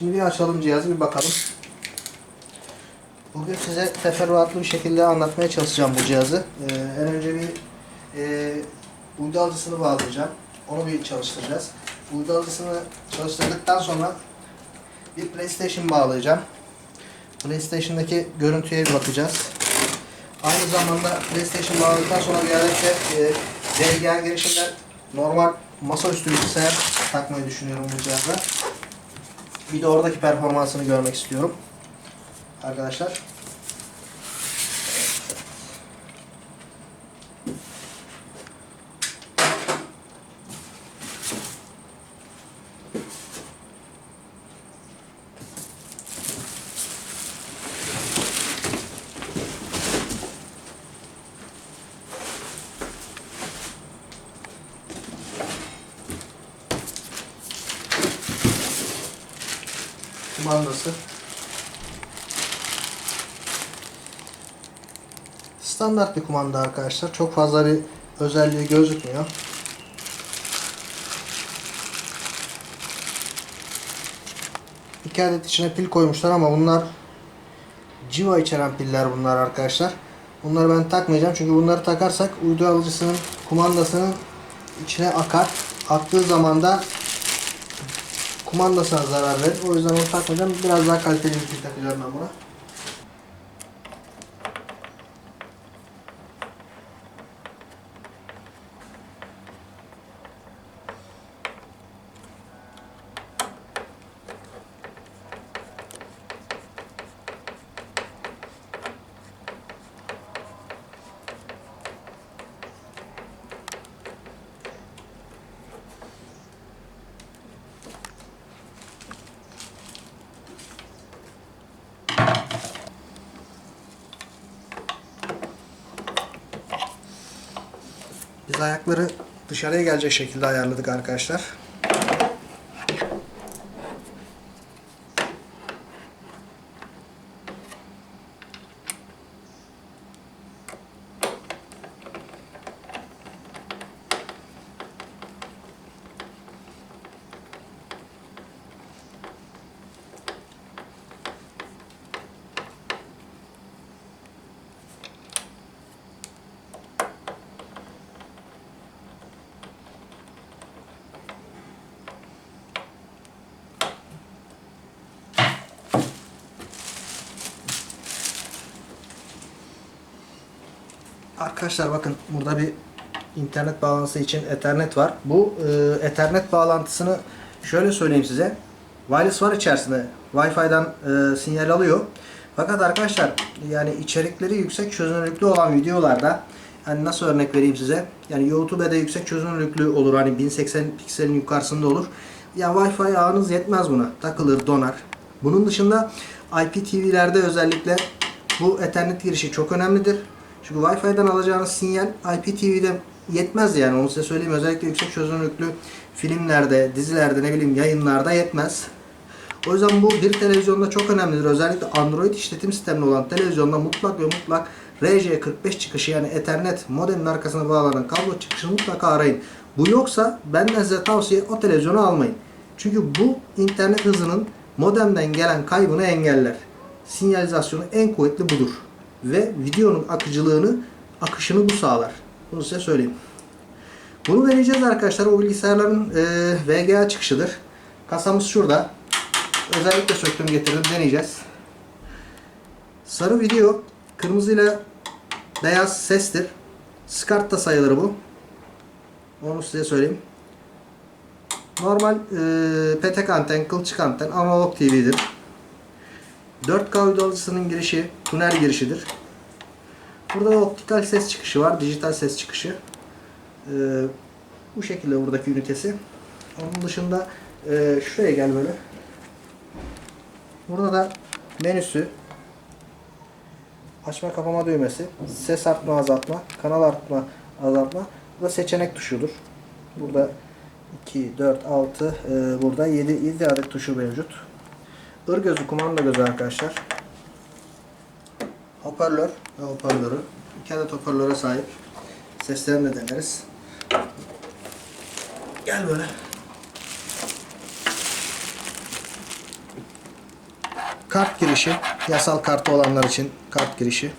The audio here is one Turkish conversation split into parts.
Şimdi bir açalım cihazı bir bakalım. Bugün size teferruatlı bir şekilde anlatmaya çalışacağım bu cihazı. Ee, en önce bir e, uydu alıcısını bağlayacağım. Onu bir çalıştıracağız. Uydu alıcısını çalıştırdıktan sonra bir PlayStation bağlayacağım. PlayStation'daki görüntüye bir bakacağız. Aynı zamanda PlayStation bağladıktan sonra bir adet de e, DVR girişinden normal masaüstü bilgisayar takmayı düşünüyorum bu cihaza. Bir de oradaki performansını görmek istiyorum. Arkadaşlar. Kumandası. Standart bir kumanda arkadaşlar. Çok fazla bir özelliği gözükmüyor. İki adet içine pil koymuşlar ama bunlar civa içeren piller bunlar arkadaşlar. Bunları ben takmayacağım çünkü bunları takarsak uydu alıcısının kumandasının içine akar. Aktığı zaman da kumandasına zarar verir. O yüzden onu takmayacağım. Biraz daha kaliteli bir pil takacağım ben buna. Biz ayakları dışarıya gelecek şekilde ayarladık arkadaşlar. Arkadaşlar bakın burada bir internet bağlantısı için Ethernet var. Bu e, Ethernet bağlantısını şöyle söyleyeyim size. Wireless var içerisinde. Wi-Fi'den e, sinyal alıyor. Fakat arkadaşlar yani içerikleri yüksek çözünürlüklü olan videolarda hani nasıl örnek vereyim size? Yani YouTube'da yüksek çözünürlüklü olur. Hani 1080 pikselin yukarısında olur. Ya Wi-Fi ağınız yetmez buna. Takılır, donar. Bunun dışında IPTV'lerde özellikle bu Ethernet girişi çok önemlidir. Çünkü Wi-Fi'den alacağınız sinyal IPTV'de yetmez yani onu size söyleyeyim. Özellikle yüksek çözünürlüklü filmlerde, dizilerde, ne bileyim yayınlarda yetmez. O yüzden bu bir televizyonda çok önemlidir. Özellikle Android işletim sistemli olan televizyonda mutlak ve mutlak RJ45 çıkışı yani Ethernet modemin arkasına bağlanan kablo çıkışını mutlaka arayın. Bu yoksa benden size tavsiye o televizyonu almayın. Çünkü bu internet hızının modemden gelen kaybını engeller. Sinyalizasyonu en kuvvetli budur ve videonun akıcılığını, akışını bu sağlar. Bunu size söyleyeyim. Bunu deneyeceğiz arkadaşlar. O bilgisayarların e, VGA çıkışıdır. Kasamız şurada. Özellikle söktüm getirdim. Deneyeceğiz. Sarı video, kırmızıyla beyaz sestir. SCART da sayılır bu. Onu size söyleyeyim. Normal e, petek anten, kılçık anten, analog TV'dir. 4K uydu alıcısının girişi tünel girişidir. Burada da optikal ses çıkışı var. Dijital ses çıkışı. Ee, bu şekilde buradaki ünitesi. Onun dışında e, şuraya gel böyle. Burada da menüsü. Açma kapama düğmesi. Ses artma azaltma. Kanal artma azaltma. Bu da seçenek tuşudur. Burada 2, 4, 6 e, burada 7, 7 adet tuşu mevcut. Ir gözü kumanda gözü arkadaşlar. Hoparlör ve hoparlörü. İki adet hoparlöre sahip. Seslerini de deneriz. Gel böyle. kart girişi. Yasal kartı olanlar için kart girişi.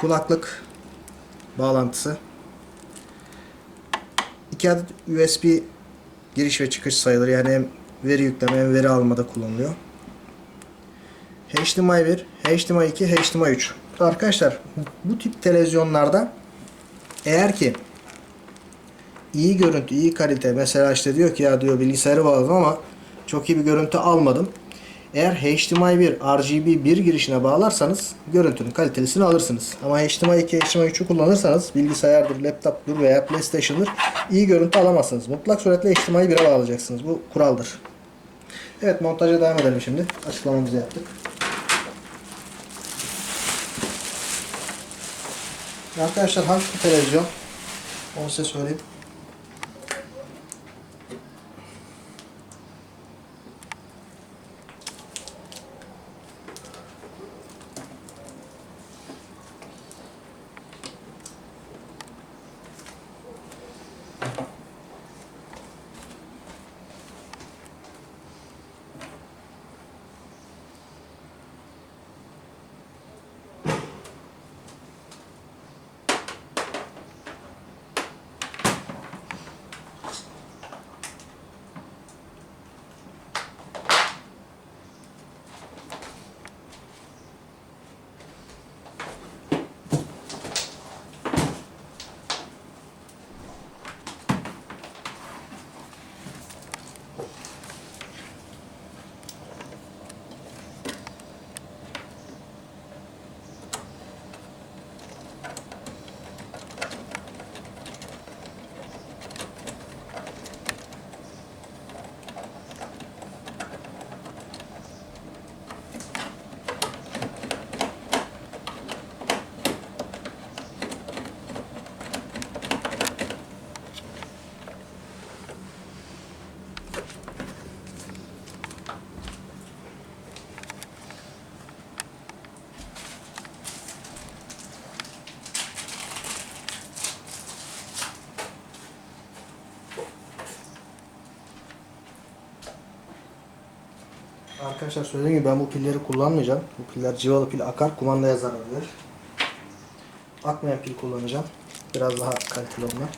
Kulaklık bağlantısı. 2 adet USB giriş ve çıkış sayılır. Yani hem veri yükleme hem veri almada kullanılıyor. HDMI 1, HDMI 2, HDMI 3. Arkadaşlar bu tip televizyonlarda eğer ki iyi görüntü, iyi kalite mesela işte diyor ki ya diyor bilgisayarı bağladım ama çok iyi bir görüntü almadım. Eğer HDMI 1, RGB 1 girişine bağlarsanız görüntünün kalitelisini alırsınız. Ama HDMI 2, HDMI 3'ü kullanırsanız bilgisayardır, laptopdur veya PlayStation'dır iyi görüntü alamazsınız. Mutlak suretle HDMI 1'e bağlayacaksınız. Bu kuraldır. Evet montaja devam edelim şimdi. Açıklamamızı yaptık. Arkadaşlar hangi televizyon? Onu size söyleyeyim. Arkadaşlar söylediğim gibi ben bu pilleri kullanmayacağım. Bu piller civalı pil akar, kumandaya zarar verir. Akmayan pil kullanacağım. Biraz daha kaliteli onlar.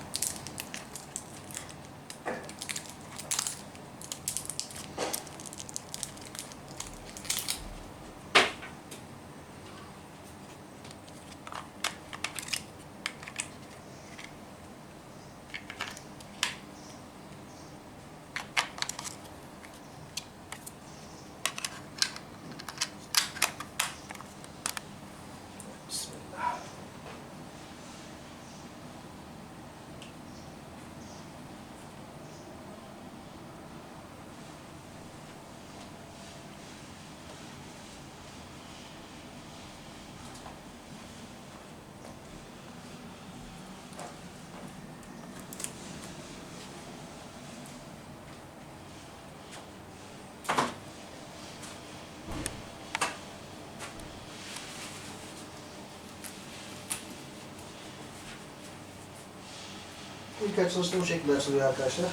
İlk açılışta bu şekilde açılıyor arkadaşlar.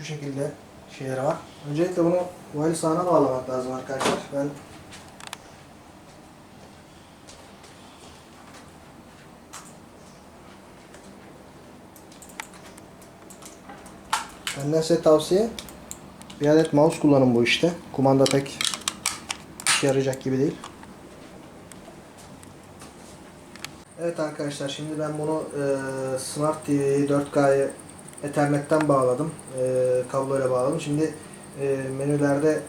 Şu şekilde şeyleri var. Öncelikle bunu wireless ağına bağlamak lazım arkadaşlar. Ben Benden size tavsiye bir adet mouse kullanın bu işte. Kumanda pek işe yarayacak gibi değil. Evet arkadaşlar şimdi ben bunu e, Smart TV'yi 4K'yı Ethernet'ten bağladım. E, kabloyla bağladım. Şimdi e, menülerde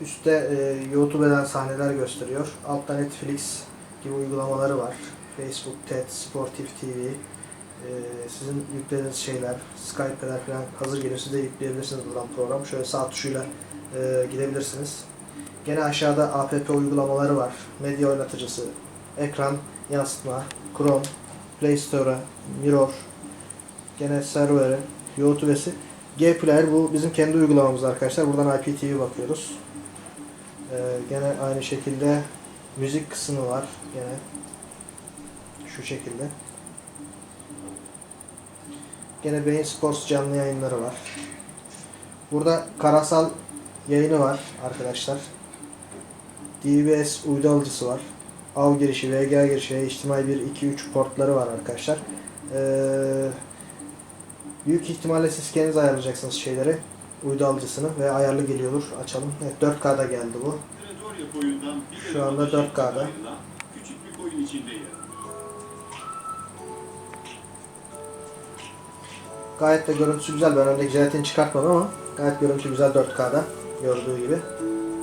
üstte e, YouTube eden sahneler gösteriyor. Altta Netflix gibi uygulamaları var. Facebook, TED, Sportif TV, e, sizin yüklediğiniz şeyler, Skype'ler falan hazır geliyor. Siz de yükleyebilirsiniz buradan program. Şöyle sağ tuşuyla e, gidebilirsiniz. Gene aşağıda app uygulamaları var. Medya oynatıcısı, ekran yansıtma, Chrome, Play Store, Mirror, gene serveri, YouTube'si. G-Player bu bizim kendi uygulamamız arkadaşlar. Buradan IPTV bakıyoruz. Ee, gene aynı şekilde müzik kısmı var. Gene şu şekilde. Gene Beyin Sports canlı yayınları var. Burada karasal yayını var arkadaşlar. DBS uydu alıcısı var. AV girişi, VGA girişi, HDMI 1, 2, 3 portları var arkadaşlar. Ee, büyük ihtimalle siz kendiniz ayarlayacaksınız şeyleri. Uydu alıcısını ve ayarlı geliyordur. Açalım. Evet 4K'da geldi bu. Şu anda elma 4K'da. ayrılan Küçük bir koyun içinde yer. Gayet de görüntüsü güzel. Ben öndeki jelatini çıkartmadım ama gayet görüntü güzel 4K'da. Gördüğü gibi.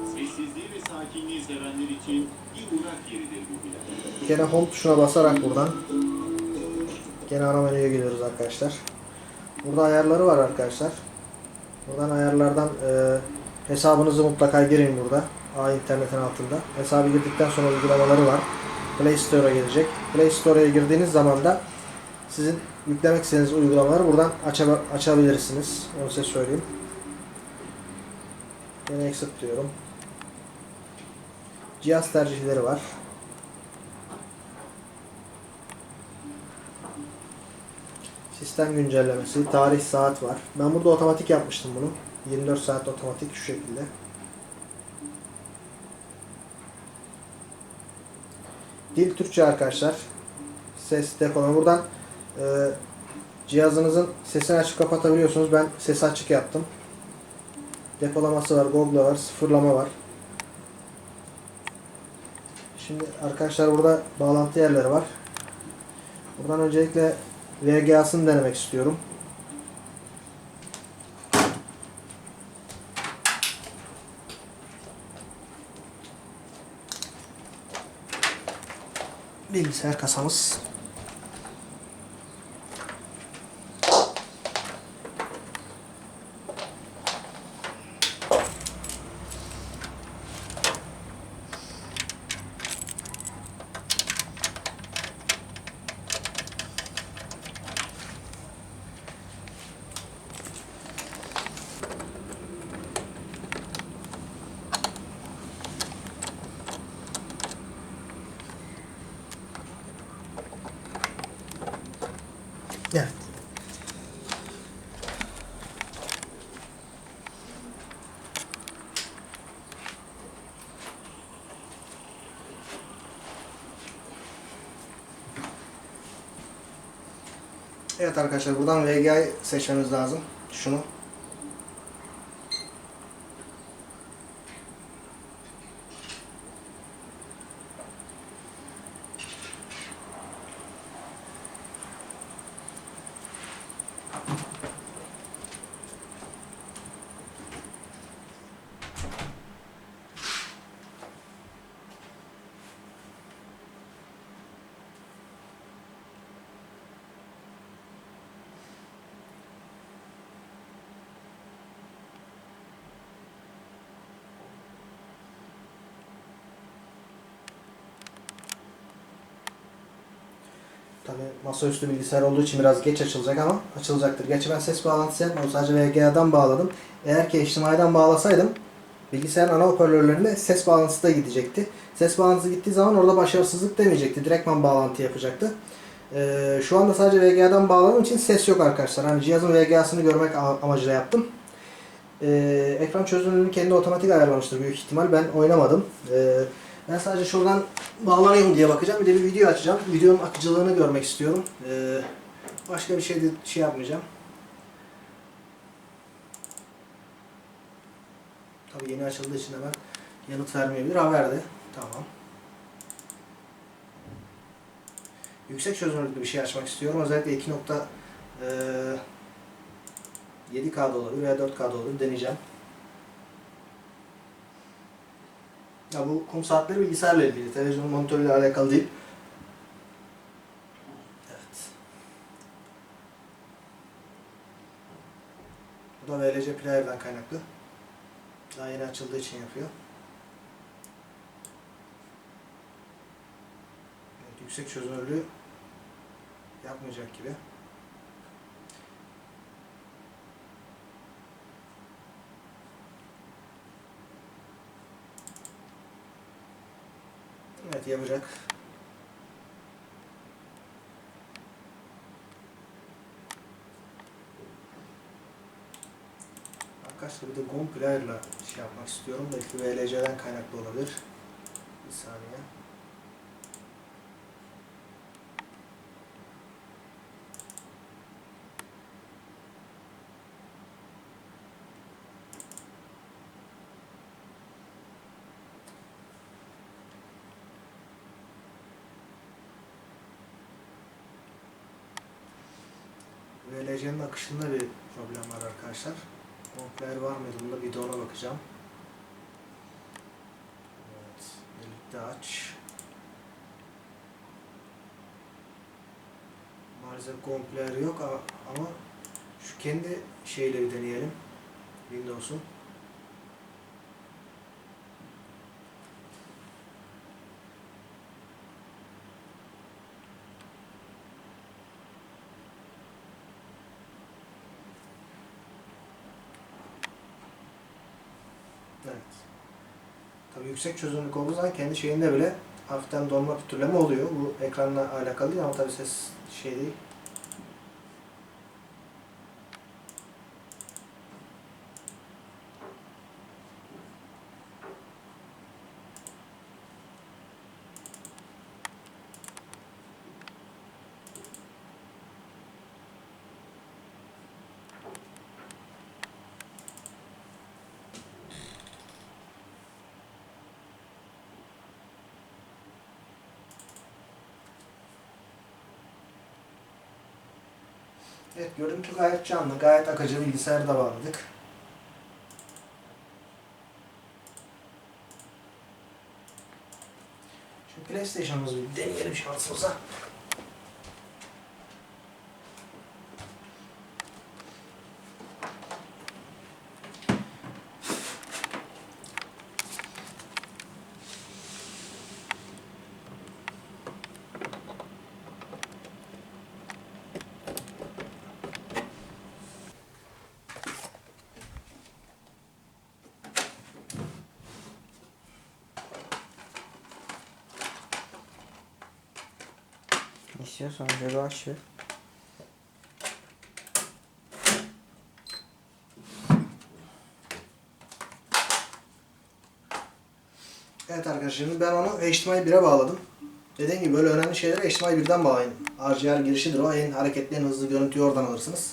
Sessizliği ve sakinliği sevenler için bir uğrak yeridir bu. Gene home tuşuna basarak buradan gene ana menüye geliyoruz arkadaşlar. Burada ayarları var arkadaşlar. Buradan ayarlardan e, hesabınızı mutlaka girin burada. A internetin altında. Hesabı girdikten sonra uygulamaları var. Play Store'a gelecek. Play Store'a girdiğiniz zaman da sizin yüklemek istediğiniz uygulamaları buradan açabilirsiniz. Onu size söyleyeyim. Yine exit diyorum. Cihaz tercihleri var. Sistem güncellemesi, tarih, saat var. Ben burada otomatik yapmıştım bunu. 24 saat otomatik şu şekilde. Dil Türkçe arkadaşlar. Ses depolama. Buradan e, cihazınızın sesini açıp kapatabiliyorsunuz. Ben ses açık yaptım. Depolaması var, Google var, sıfırlama var. Şimdi arkadaşlar burada bağlantı yerleri var. Buradan öncelikle VGA'sını denemek istiyorum. Bilgisayar kasamız. Evet. Evet arkadaşlar buradan VGA seçmemiz lazım. Şunu. Tabi masaüstü bilgisayar olduğu için biraz geç açılacak ama açılacaktır. Gerçi ben ses bağlantısı yapmadım. Sadece VGA'dan bağladım. Eğer ki HDMI'den bağlasaydım bilgisayarın ana hoparlörlerinde ses bağlantısı da gidecekti. Ses bağlantısı gittiği zaman orada başarısızlık demeyecekti. Direktman bağlantı yapacaktı. Ee, şu anda sadece VGA'dan bağladığım için ses yok arkadaşlar. Hani cihazın VGA'sını görmek amacıyla yaptım. Ee, ekran çözünürlüğünü kendi otomatik ayarlamıştır büyük ihtimal. Ben oynamadım. Ee, ben sadece şuradan bağlanıyorum diye bakacağım. Bir de bir video açacağım. Videonun akıcılığını görmek istiyorum. Ee, başka bir şey de şey yapmayacağım. Tabii yeni açıldığı için hemen yanıt vermeyebilir. Ha verdi. Tamam. Yüksek çözünürlüklü bir şey açmak istiyorum. Özellikle 2.7K'da olabilir veya 4K'da olabilir. Deneyeceğim. Ya bu kum saatleri bilgisayarla ilgili, televizyon monitörüyle alakalı değil. Evet. Bu da VLC Player'dan kaynaklı. Daha yeni açıldığı için yapıyor. Evet, yüksek çözünürlüğü yapmayacak gibi. Evet yapacak. Arkadaşlar bir de GOM Player'la şey yapmak istiyorum. Belki VLC'den kaynaklı olabilir. Bir saniye. Akışında bir problem var arkadaşlar. Komplayer var mıydı? Bunda bir ona bakacağım. Evet. Birlikte aç. Maalesef komplayer yok ama şu kendi şeyle bir deneyelim. Windows'un. Evet. Tabii yüksek çözünürlük olduğu zaman kendi şeyinde bile hafiften donma pütürleme oluyor. Bu ekranla alakalı değil ama tabii ses şey değil. Evet görüntü gayet canlı, gayet akıcı bilgisayarda bağladık. Şimdi PlayStation'ımızı bir deneyelim şansımıza. İstiyorsan önce bir aç ver. Evet arkadaşlar şimdi ben onu HDMI 1'e bağladım. Dediğim gibi böyle önemli şeyleri HDMI 1'den bağlayın. RGR girişidir o. En hareketli, en hızlı görüntüyü oradan alırsınız.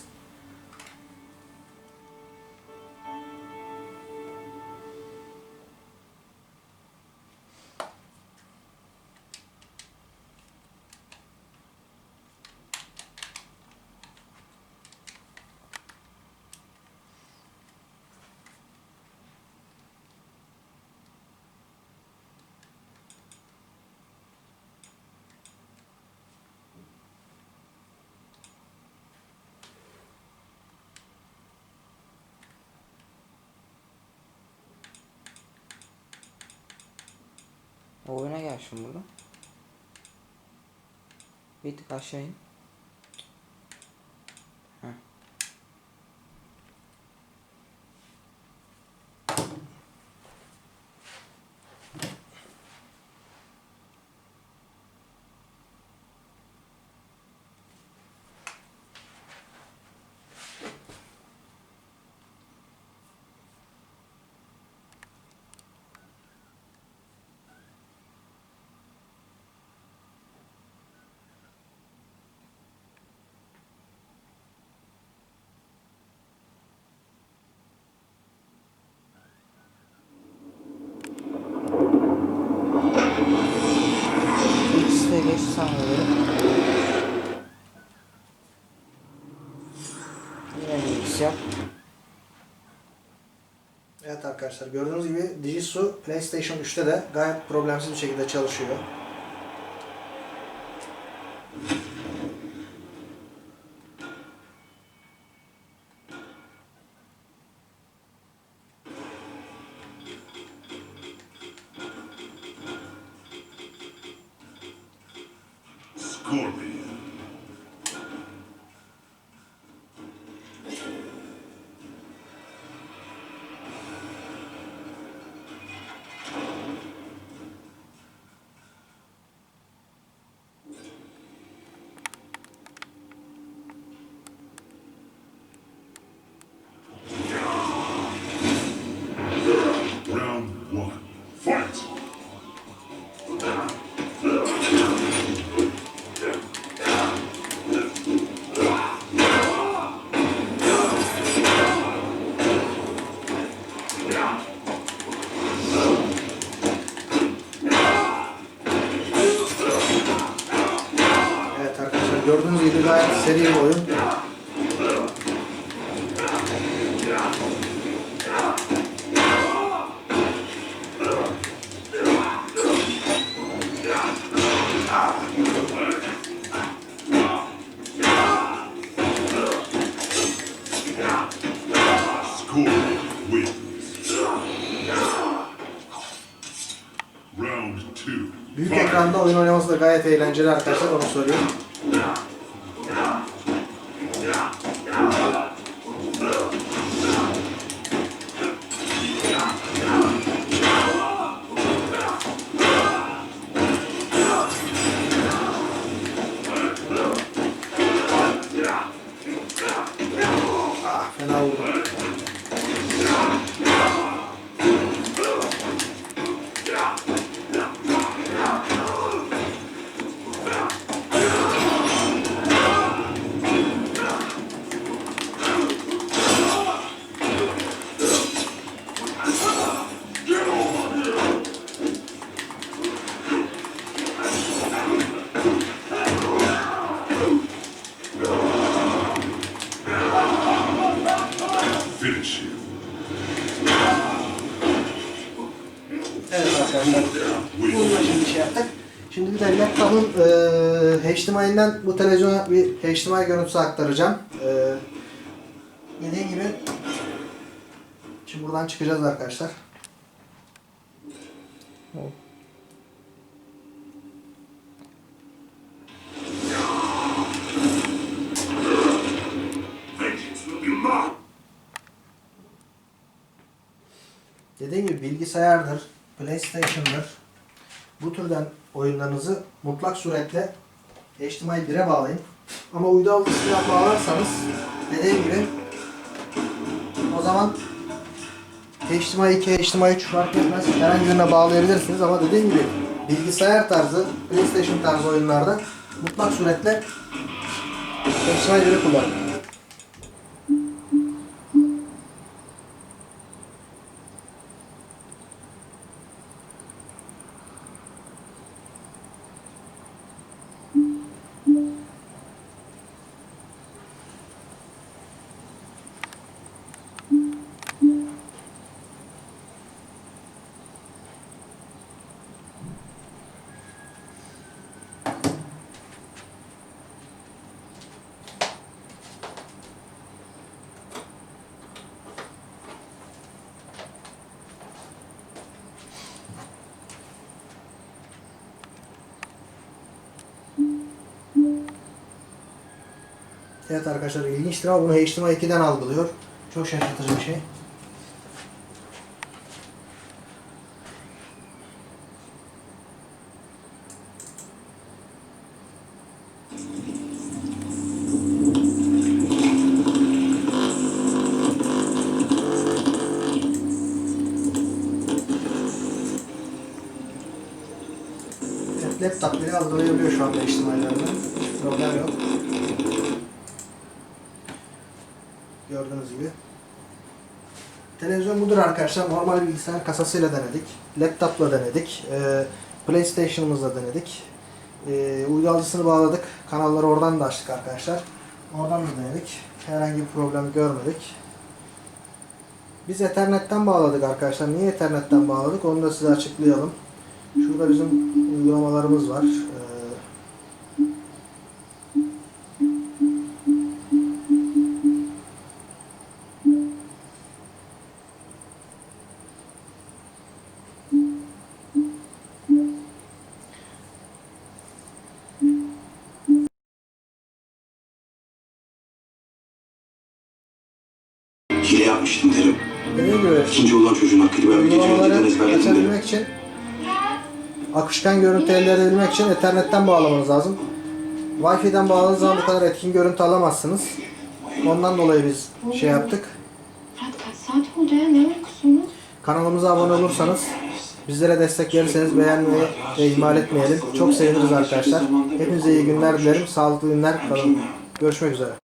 Oyuna gel şimdi burada. Bir tık aşağı in. Yine bilgisayar. Evet arkadaşlar gördüğünüz gibi Digisu PlayStation 3'te de gayet problemsiz bir şekilde çalışıyor. Corby. Gayet seri bir oyun. Büyük ekranda oyun oynaması da gayet eğlenceli arkadaşlar onu söyleyeyim. 分到五 HDMI'nden bu televizyona bir HDMI görüntüsü aktaracağım. E, dediğim gibi şimdi buradan çıkacağız arkadaşlar. Dediğim gibi bilgisayardır, PlayStation'dır. Bu türden oyunlarınızı mutlak suretle HDMI 1'e bağlayın. Ama uydu alıcısıyla bağlarsanız dediğim gibi o zaman HDMI 2, HDMI 3 fark etmez. Herhangi birine bağlayabilirsiniz ama dediğim gibi bilgisayar tarzı, PlayStation tarzı oyunlarda mutlak suretle HDMI 1'i kullanın. Evet arkadaşlar ilginçtir ama bunu HDMI 2'den algılıyor. Çok şaşırtıcı bir şey. Evet, laptop bile algılayabiliyor şu anda HDMI'lerden. Problem yok. Gördüğünüz gibi. Televizyon budur arkadaşlar. Normal bilgisayar kasasıyla denedik. Laptopla denedik. E, PlayStation'ımızla denedik. E, uydu alıcısını bağladık. Kanalları oradan da açtık arkadaşlar. Oradan da denedik. Herhangi bir problem görmedik. Biz Ethernet'ten bağladık arkadaşlar. Niye Ethernet'ten bağladık? Onu da size açıklayalım. Şurada bizim uygulamalarımız var. E, Dediğim gibi İkinci olan çocuğun hakkıydı. Ben bir gece önceden uygulamaları ezberledim açabilmek için akışkan görüntü elde edebilmek için ethernetten bağlamanız lazım. Wi-Fi'den bağladığınız zaman bu kadar etkin görüntü alamazsınız. Ondan dolayı biz şey yaptık. Fırat kaç saat oldu ya? Ne uykusunuz? Kanalımıza abone olursanız, bizlere destek verirseniz beğenmeyi ve ihmal etmeyelim. Çok seviniriz arkadaşlar. Hepinize iyi günler dilerim. Sağlıklı günler kalın. Görüşmek üzere.